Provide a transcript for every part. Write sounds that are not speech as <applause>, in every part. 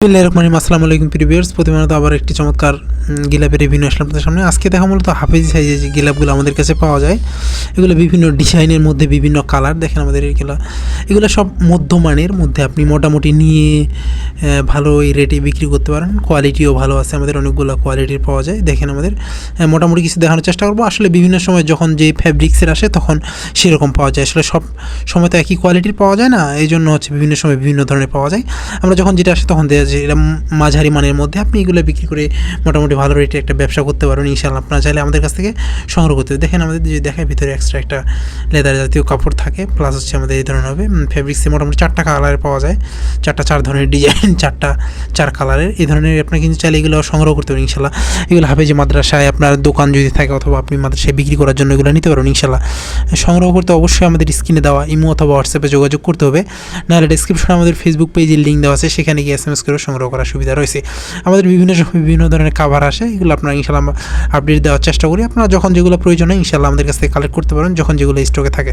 রহমানিম আসসালামু আলাইকুম প্রিভিয়ার্স প্রতিমানত আবার একটি চমৎকার গিলাপের রিভিউ আসলাম আপনাদের সামনে। আজকে দেখা মূলত হাফেজি সাইজের যে গিলাপগুলো আমাদের কাছে পাওয়া যায়, এগুলো বিভিন্ন ডিজাইনের মধ্যে বিভিন্ন কালার দেখেন আমাদের এগুলো। এগুলো সব মধ্যমানের মধ্যে আপনি মোটামুটি নিয়ে ভালো এই রেটে বিক্রি করতে পারেন। কোয়ালিটিও ভালো আছে, আমাদের অনেকগুলো কোয়ালিটির পাওয়া যায়, দেখেন আমাদের। মোটামুটি কিছু দেখানোর চেষ্টা করব। আসলে বিভিন্ন সময় যখন যে ফ্যাব্রিক্সের আসে, তখন সেরকম পাওয়া যায়। আসলে সব সময় তো একই কোয়ালিটির পাওয়া যায় না এই জন্য হচ্ছে বিভিন্ন সময় বিভিন্ন ধরনের পাওয়া যায়। আমরা যখন যেটা আসে তখন দেওয়া যায় এরকম মাঝারি মানের মধ্যে আপনি এগুলো বিক্রি করে মোটামুটি ভালো রেটে একটা ব্যবসা করতে পারবেন ইনশাল্লাহ আপনারা চাইলে আমাদের কাছ থেকে সংগ্রহ করতে। দেখেন আমাদের যদি দেখায় ভিতরে এক্সট্রা একটা লেদার জাতীয় কাপড় থাকে প্লাস হচ্ছে আমাদের এই ধরনের হবে ফেব্রিক্সে মোটামুটি চারটা কালারের পাওয়া যায়। চারটা চার ধরনের ডিজাইন <laughs> চারটা, চার কালারের এই ধরনের আপনার কিন্তু চাইলে এগুলো সংগ্রহ করতে পারেন ইনশাল্লাহ এগুলো হবে যে মাদ্রাসায় আপনার দোকান যদি থাকে অথবা আপনি মাদ্রাসায় বিক্রি করার জন্য এগুলো নিতে পারবেন ইনশাল্লাহ সংগ্রহ করতে অবশ্যই আমাদের স্ক্রিনে দেওয়া ইমো অথবা হোয়াটসঅ্যাপে যোগাযোগ করতে হবে। নাহলে ডিসক্রিপশনে আমাদের ফেসবুক পেজের লিঙ্ক দেওয়া আছে, সেখানে গিয়ে এস এম এস করে সংগ্রহ করার সুবিধা রয়েছে। আমাদের বিভিন্ন বিভিন্ন ধরনের কাভার আসে, এগুলো আপনারা ইনশাল্লাহ আপডেট দেওয়ার চেষ্টা করি। আপনারা যখন যেগুলো প্রয়োজন হয় ইনশাল্লাহ আমাদের কাছ থেকে কালেক্ট করতে পারেন, যখন যেগুলো স্টকে থাকে।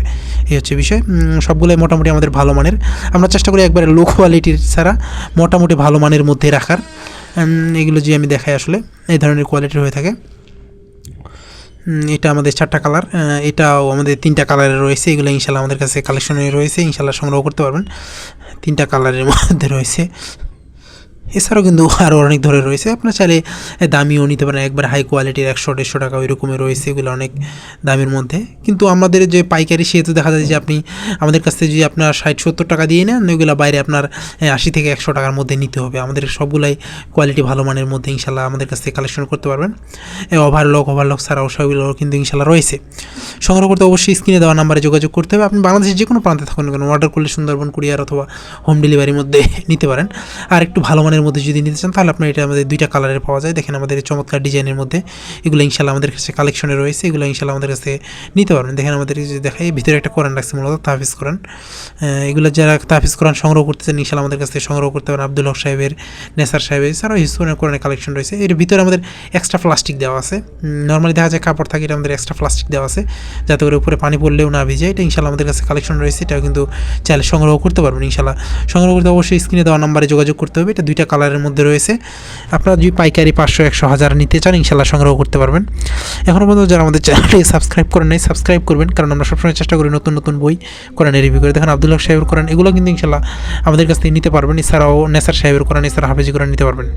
এই হচ্ছে বিষয়। সবগুলোই মোটামুটি আমাদের ভালো মানের। আমরা চেষ্টা করি একবারে লো কোয়ালিটির ছাড়া মোটামুটি ভালো মানের মধ্যে রাখার। এগুলো যে আমি দেখাই আসলে, এই ধরনের কোয়ালিটির হয়ে থাকে। এটা আমাদের চারটা কালার এটাও আমাদের তিনটা কালারের রয়েছে। এগুলো ইনশাল্লাহ আমাদের কাছে কালেকশনে রয়েছে। ইনশাল্লাহ সংগ্রহ করতে পারবেন। তিনটা কালারের মধ্যে রয়েছে। এছাড়াও কিন্তু <laughs> আরও অনেক ধরে রয়েছে। আপনার চাইলে দামিও নিতে পারেন। একবার হাই কোয়ালিটির একশো, দেড়শো টাকা ওই রকমের রয়েছে। এগুলো অনেক দামের মধ্যে। কিন্তু আমাদের যে পাইকারি, সেহেতু দেখা যায় যে আপনি আমাদের কাছ থেকে যদি আপনার ষাট, সত্তর টাকা দিয়ে নেন, ওইগুলো বাইরে আপনার আশি থেকে একশো টাকার মধ্যে নিতে হবে। আমাদের সবগুলাই কোয়ালিটি ভালো মানের মধ্যে ইনশাল্লাহ আমাদের কাছ থেকে কালেকশন করতে পারবেন। ওভারলক ওভারলক ছাড়াও সবগুলো কিন্তু ইনশাল্লাহ রয়েছে। সংগ্রহ করতে অবশ্যই স্ক্রিনে দেওয়া নাম্বারে যোগাযোগ করতে হবে। আপনি বাংলাদেশের যে কোনো প্রান্তে থাকুন কেন অর্ডার করলে সুন্দরবন, কুরিয়ার অথবা হোম ডেলিভারির মধ্যে <laughs> নিতে পারেন। আর একটু ভালো মানের মধ্যে যদি নিতে চান, তাহলে আপনার এটা আমাদের দুইটা কালারের পাওয়া যায়। দেখেন আমাদের চমৎকার ডিজাইনের মধ্যে এগুলো ইনশাল্লাহ আমাদের কাছে কালেকশনে রয়েছে, এগুলো ইনশাল্লাহ আমাদের কাছে নিতে পারবেন। দেখেন আমাদের যে দেখাই, ভিতরে একটা কোরআন রাখছে মূলত, তাহফিজ কোরআন। এগুলো যারা তাহফিজ কোরআন সংগ্রহ করতে চান ইনশাল্লাহ আমাদের কাছ সংগ্রহ করতে পারেন। আব্দুল হক সাহেবের, নেসার সাহেবের, এছাড়াও হিসুনের কোরআনের কালেকশন রয়েছে। এর ভিতরে আমাদের এক্সট্রা প্লাস্টিক দেওয়া আছে। নর্মালি দেখা যায় কাপড় থাকে, এটা আমাদের এক্সট্রা প্লাস্টিক দেওয়া আছে, যাতে করে উপরে পানি পড়লেও না ভিজে এটা ইনশাল্লাহ আমাদের কাছে কালেকশন রয়েছে, এটাও কিন্তু চাইলে সংগ্রহ করতে পারবেন ইনশাল্লাহ সংগ্রহ করতে অবশ্যই স্ক্রিনে দেওয়া নাম্বারে যোগাযোগ করতে হবে। এটা দুইটা কালারের মধ্যে রয়েছে। আপনারা যদি পাইকারি পাঁচশো, একশো, হাজার নিতে চান ইনশাল্লাহ সংগ্রহ করতে পারবেন। এখনও পর্যন্ত যারা আমাদের চ্যানেলটি সাবস্ক্রাইব করেন নাই, সাবস্ক্রাইব করবেন, কারণ আমরা সবসময় চেষ্টা করি নতুন নতুন বই কোরআনের রিভিউ করে। দেখেন, আব্দুল্লাহ সাহেবের কোরআন, এগুলো কিন্তু ইনশাল্লাহ আমাদের কাছ থেকে নিতে পারবেন। এছাড়াও নেসার সাহেবের কোরআন, এছাড়া হাফেজি কোরআন নিতে পারবেন।